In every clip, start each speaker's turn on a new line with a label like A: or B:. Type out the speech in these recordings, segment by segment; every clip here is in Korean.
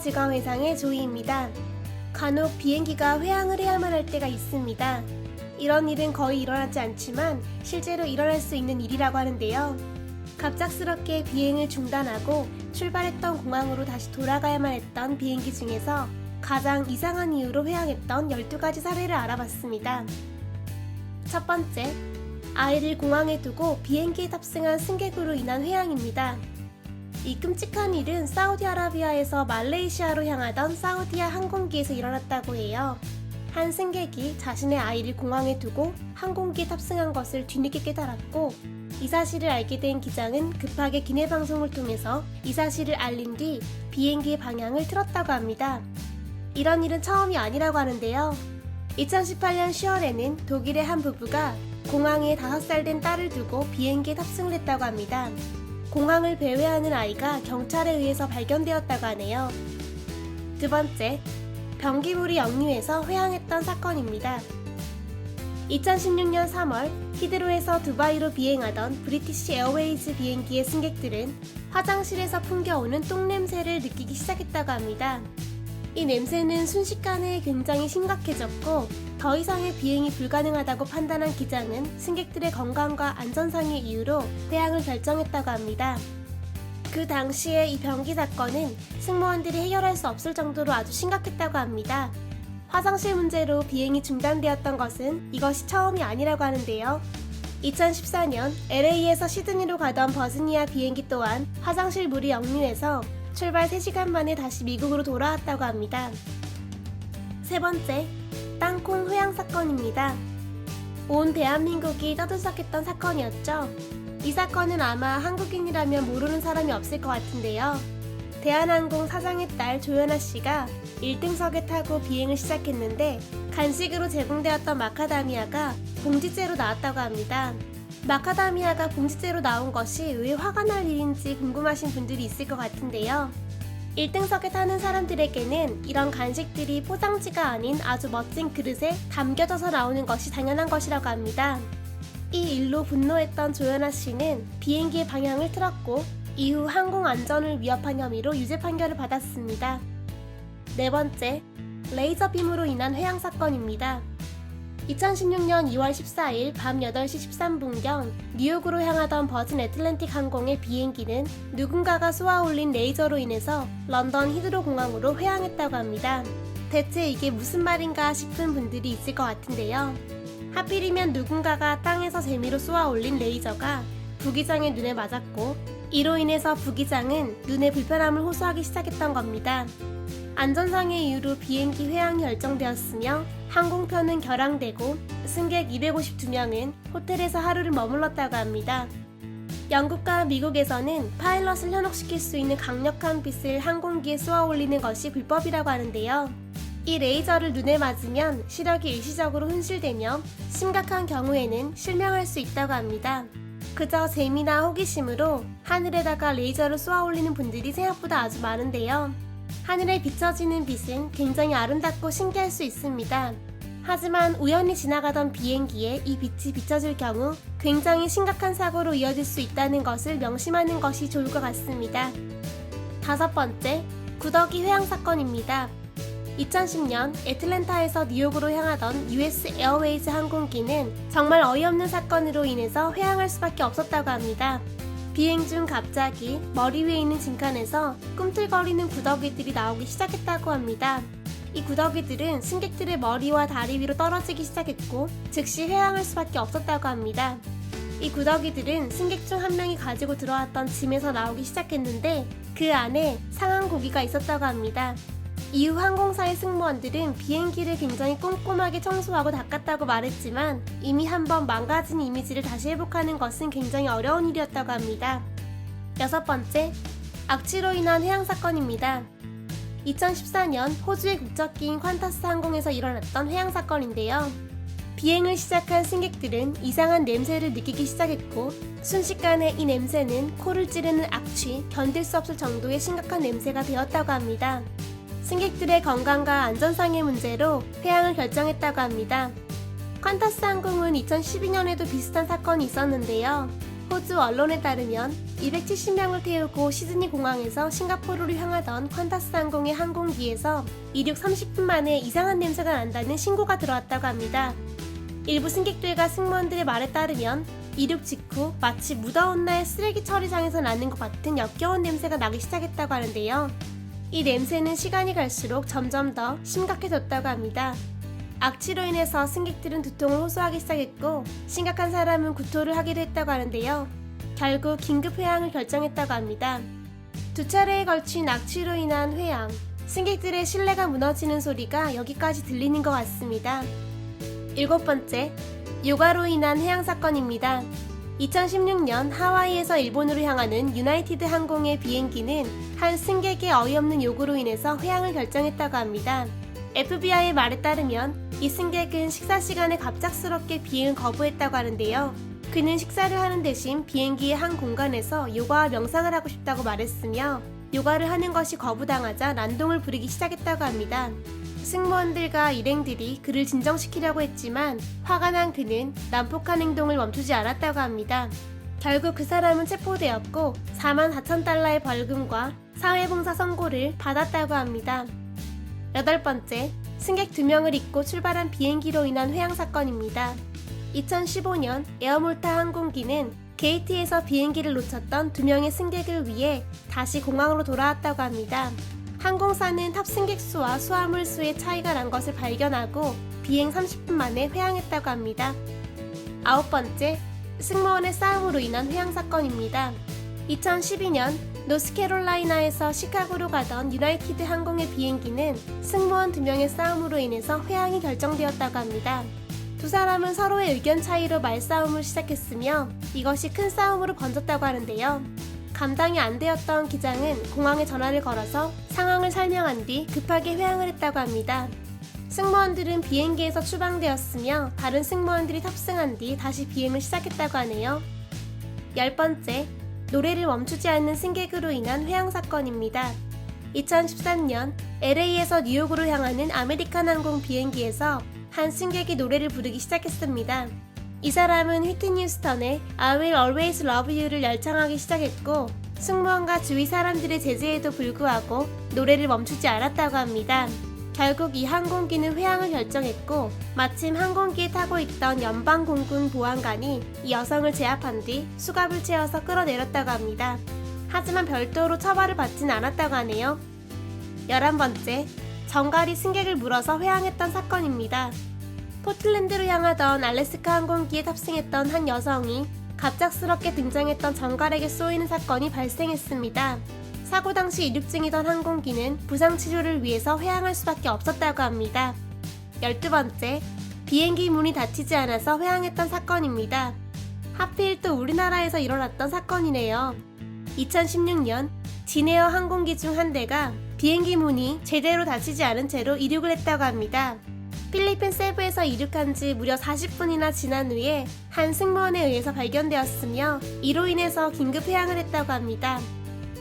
A: 에어지감 회상의 조이입니다. 간혹 비행기가 회항을 해야만 할 때가 있습니다. 이런 일은 거의 일어나지 않지만 실제로 일어날 수 있는 일이라고 하는데요. 갑작스럽게 비행을 중단하고 출발했던 공항으로 다시 돌아가야만 했던 비행기 중에서 가장 이상한 이유로 회항했던 12가지 사례를 알아봤습니다. 첫 번째, 아이를 공항에 두고 비행기에 탑승한 승객으로 인한 회항입니다. 이 끔찍한 일은 사우디아라비아에서 말레이시아로 향하던 사우디아 항공기에서 일어났다고 해요. 한 승객이 자신의 아이를 공항에 두고 항공기에 탑승한 것을 뒤늦게 깨달았고 이 사실을 알게 된 기장은 급하게 기내 방송을 통해서 이 사실을 알린 뒤 비행기의 방향을 틀었다고 합니다. 이런 일은 처음이 아니라고 하는데요. 2018년 10월에는 독일의 한 부부가 공항에 5살 된 딸을 두고 비행기에 탑승을 했다고 합니다. 공항을 배회하는 아이가 경찰에 의해서 발견되었다고 하네요. 두 번째, 변기물이 역류해서 회항했던 사건입니다. 2016년 3월 히드로에서 두바이로 비행하던 브리티시 에어웨이즈 비행기의 승객들은 화장실에서 풍겨오는 똥냄새를 느끼기 시작했다고 합니다. 이 냄새는 순식간에 굉장히 심각해졌고 더 이상의 비행이 불가능하다고 판단한 기장은 승객들의 건강과 안전상의 이유로 회항을 결정했다고 합니다. 그 당시에 이 변기 사건은 승무원들이 해결할 수 없을 정도로 아주 심각했다고 합니다. 화장실 문제로 비행이 중단되었던 것은 이것이 처음이 아니라고 하는데요. 2014년 LA에서 시드니로 가던 버즈니아 비행기 또한 화장실 물이 역류해서 출발 3시간 만에 다시 미국으로 돌아왔다고 합니다. 세 번째, 땅콩 회항 사건입니다. 온 대한민국이 떠들썩했던 사건이었죠. 이 사건은 아마 한국인이라면 모르는 사람이 없을 것 같은데요. 대한항공 사장의 딸 조연아 씨가 1등석에 타고 비행을 시작했는데 간식으로 제공되었던 마카다미아가 봉지째로 나왔다고 합니다. 마카다미아가 봉지째로 나온 것이 왜 화가 날 일인지 궁금하신 분들이 있을 것 같은데요. 1등석에 타는 사람들에게는 이런 간식들이 포장지가 아닌 아주 멋진 그릇에 담겨져서 나오는 것이 당연한 것이라고 합니다. 이 일로 분노했던 조연아 씨는 비행기의 방향을 틀었고 이후 항공 안전을 위협한 혐의로 유죄 판결을 받았습니다. 네 번째, 레이저 빔으로 인한 회항 사건입니다. 2016년 2월 14일 밤 8시 13분경 뉴욕으로 향하던 버진 애틀랜틱 항공의 비행기는 누군가가 쏘아 올린 레이저로 인해서 런던 히드로 공항으로 회항했다고 합니다. 대체 이게 무슨 말인가 싶은 분들이 있을 것 같은데요. 하필이면 누군가가 땅에서 재미로 쏘아 올린 레이저가 부기장의 눈에 맞았고 이로 인해서 부기장은 눈에 불편함을 호소하기 시작했던 겁니다. 안전상의 이유로 비행기 회항이 결정되었으며 항공편은 결항되고 승객 252명은 호텔에서 하루를 머물렀다고 합니다. 영국과 미국에서는 파일럿을 현혹시킬 수 있는 강력한 빛을 항공기에 쏘아 올리는 것이 불법이라고 하는데요. 이 레이저를 눈에 맞으면 시력이 일시적으로 흔실되며 심각한 경우에는 실명할 수 있다고 합니다. 그저 재미나 호기심으로 하늘에다가 레이저를 쏘아 올리는 분들이 생각보다 아주 많은데요. 하늘에 비춰지는 빛은 굉장히 아름답고 신기할 수 있습니다. 하지만 우연히 지나가던 비행기에 이 빛이 비춰질 경우 굉장히 심각한 사고로 이어질 수 있다는 것을 명심하는 것이 좋을 것 같습니다. 다섯 번째, 구더기 회항 사건입니다. 2010년 애틀랜타에서 뉴욕으로 향하던 US 에어웨이즈 항공기는 정말 어이없는 사건으로 인해서 회항할 수밖에 없었다고 합니다. 비행 중 갑자기 머리 위에 있는 진칸에서 꿈틀거리는 구더기들이 나오기 시작했다고 합니다. 이 구더기들은 승객들의 머리와 다리 위로 떨어지기 시작했고 즉시 회항할 수밖에 없었다고 합니다. 이 구더기들은 승객 중 한 명이 가지고 들어왔던 짐에서 나오기 시작했는데 그 안에 상한 고기가 있었다고 합니다. 이후 항공사의 승무원들은 비행기를 굉장히 꼼꼼하게 청소하고 닦았다고 말했지만 이미 한번 망가진 이미지를 다시 회복하는 것은 굉장히 어려운 일이었다고 합니다. 여섯 번째, 악취로 인한 해양 사건입니다. 2014년 호주의 국적기인 퀀타스 항공에서 일어났던 해양 사건인데요. 비행을 시작한 승객들은 이상한 냄새를 느끼기 시작했고 순식간에 이 냄새는 코를 찌르는 악취, 견딜 수 없을 정도의 심각한 냄새가 되었다고 합니다. 승객들의 건강과 안전상의 문제로 회항을 결정했다고 합니다. 퀀타스 항공은 2012년에도 비슷한 사건이 있었는데요. 호주 언론에 따르면 270명을 태우고 시드니 공항에서 싱가포르로 향하던 퀀타스 항공의 항공기에서 이륙 30분 만에 이상한 냄새가 난다는 신고가 들어왔다고 합니다. 일부 승객들과 승무원들의 말에 따르면 이륙 직후 마치 무더운 날 쓰레기 처리장에서 나는 것 같은 역겨운 냄새가 나기 시작했다고 하는데요. 이 냄새는 시간이 갈수록 점점 더 심각해졌다고 합니다. 악취로 인해서 승객들은 두통을 호소하기 시작했고 심각한 사람은 구토를 하기도 했다고 하는데요. 결국 긴급 회항을 결정했다고 합니다. 두 차례에 걸친 악취로 인한 회항, 승객들의 신뢰가 무너지는 소리가 여기까지 들리는 것 같습니다. 일곱 번째, 요가로 인한 해양 사건입니다. 2016년 하와이에서 일본으로 향하는 유나이티드 항공의 비행기는 한 승객의 어이없는 요구로 인해서 회항을 결정했다고 합니다. FBI의 말에 따르면 이 승객은 식사 시간에 갑작스럽게 비행을 거부했다고 하는데요. 그는 식사를 하는 대신 비행기의 한 공간에서 요가와 명상을 하고 싶다고 말했으며 요가를 하는 것이 거부당하자 난동을 부리기 시작했다고 합니다. 승무원들과 일행들이 그를 진정시키려고 했지만 화가 난 그는 난폭한 행동을 멈추지 않았다고 합니다. 결국 그 사람은 체포되었고 4만 4천 달러의 벌금과 사회봉사 선고를 받았다고 합니다. 여덟 번째, 승객 2명을 잊고 출발한 비행기로 인한 회항 사건입니다. 2015년 에어몰타 항공기는 게이트에서 비행기를 놓쳤던 2명의 승객을 위해 다시 공항으로 돌아왔다고 합니다. 항공사는 탑승객 수와 수화물 수의 차이가 난 것을 발견하고 비행 30분 만에 회항했다고 합니다. 아홉 번째, 승무원의 싸움으로 인한 회항 사건입니다. 2012년 노스캐롤라이나에서 시카고로 가던 유나이티드 항공의 비행기는 승무원 2명의 싸움으로 인해서 회항이 결정되었다고 합니다. 두 사람은 서로의 의견 차이로 말싸움을 시작했으며 이것이 큰 싸움으로 번졌다고 하는데요. 감당이 안 되었던 기장은 공항에 전화를 걸어서 상황을 설명한 뒤 급하게 회항을 했다고 합니다. 승무원들은 비행기에서 추방되었으며 다른 승무원들이 탑승한 뒤 다시 비행을 시작했다고 하네요. 열 번째, 노래를 멈추지 않는 승객으로 인한 회항 사건입니다. 2013년 LA에서 뉴욕으로 향하는 아메리칸 항공 비행기에서 한 승객이 노래를 부르기 시작했습니다. 이 사람은 휘트니 휴스턴의 I Will Always Love You를 열창하기 시작했고 승무원과 주위 사람들의 제재에도 불구하고 노래를 멈추지 않았다고 합니다. 결국 이 항공기는 회항을 결정했고 마침 항공기에 타고 있던 연방공군 보안관이 이 여성을 제압한 뒤 수갑을 채워서 끌어내렸다고 합니다. 하지만 별도로 처벌을 받진 않았다고 하네요. 11번째, 정갈이 승객을 물어서 회항했던 사건입니다. 포틀랜드로 향하던 알래스카 항공기에 탑승했던 한 여성이 갑작스럽게 등장했던 정갈에게 쏘이는 사건이 발생했습니다. 사고 당시 이륙 중이던 항공기는 부상 치료를 위해서 회항할 수밖에 없었다고 합니다. 12번째, 비행기 문이 닫히지 않아서 회항했던 사건입니다. 하필 또 우리나라에서 일어났던 사건이네요. 2016년 진에어 항공기 중 한 대가 비행기 문이 제대로 닫히지 않은 채로 이륙을 했다고 합니다. 필리핀 세부에서 이륙한 지 무려 40분이나 지난 후에 한 승무원에 의해서 발견되었으며 이로 인해서 긴급 회항을 했다고 합니다.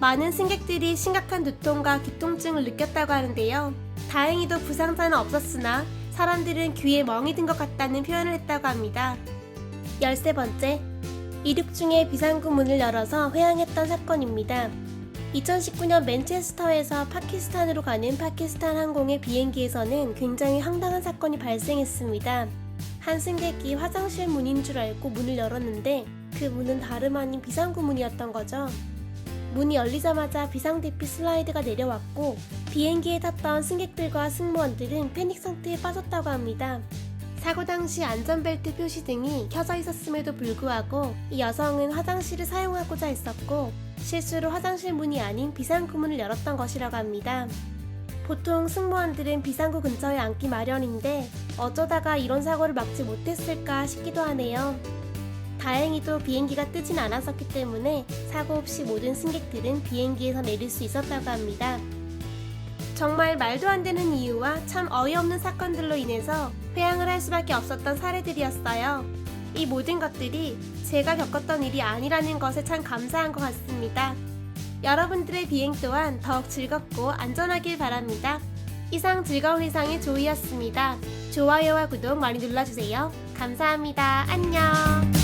A: 많은 승객들이 심각한 두통과 기통증을 느꼈다고 하는데요. 다행히도 부상자는 없었으나 사람들은 귀에 멍이 든 것 같다는 표현을 했다고 합니다. 13번째, 이륙 중에 비상구 문을 열어서 회항했던 사건입니다. 2019년 맨체스터에서 파키스탄으로 가는 파키스탄 항공의 비행기에서는 굉장히 황당한 사건이 발생했습니다. 한 승객이 화장실 문인 줄 알고 문을 열었는데 그 문은 다름 아닌 비상구 문이었던 거죠. 문이 열리자마자 비상대피 슬라이드가 내려왔고 비행기에 탔던 승객들과 승무원들은 패닉 상태에 빠졌다고 합니다. 사고 당시 안전벨트 표시 등이 켜져 있었음에도 불구하고 이 여성은 화장실을 사용하고자 했었고 실수로 화장실 문이 아닌 비상구 문을 열었던 것이라고 합니다. 보통 승무원들은 비상구 근처에 앉기 마련인데 어쩌다가 이런 사고를 막지 못했을까 싶기도 하네요. 다행히도 비행기가 뜨진 않았었기 때문에 사고 없이 모든 승객들은 비행기에서 내릴 수 있었다고 합니다. 정말 말도 안 되는 이유와 참 어이없는 사건들로 인해서 회항을 할 수밖에 없었던 사례들이었어요. 이 모든 것들이 제가 겪었던 일이 아니라는 것에 참 감사한 것 같습니다. 여러분들의 비행 또한 더욱 즐겁고 안전하길 바랍니다. 이상 즐거운 이상의 조이였습니다. 좋아요와 구독 많이 눌러주세요. 감사합니다. 안녕.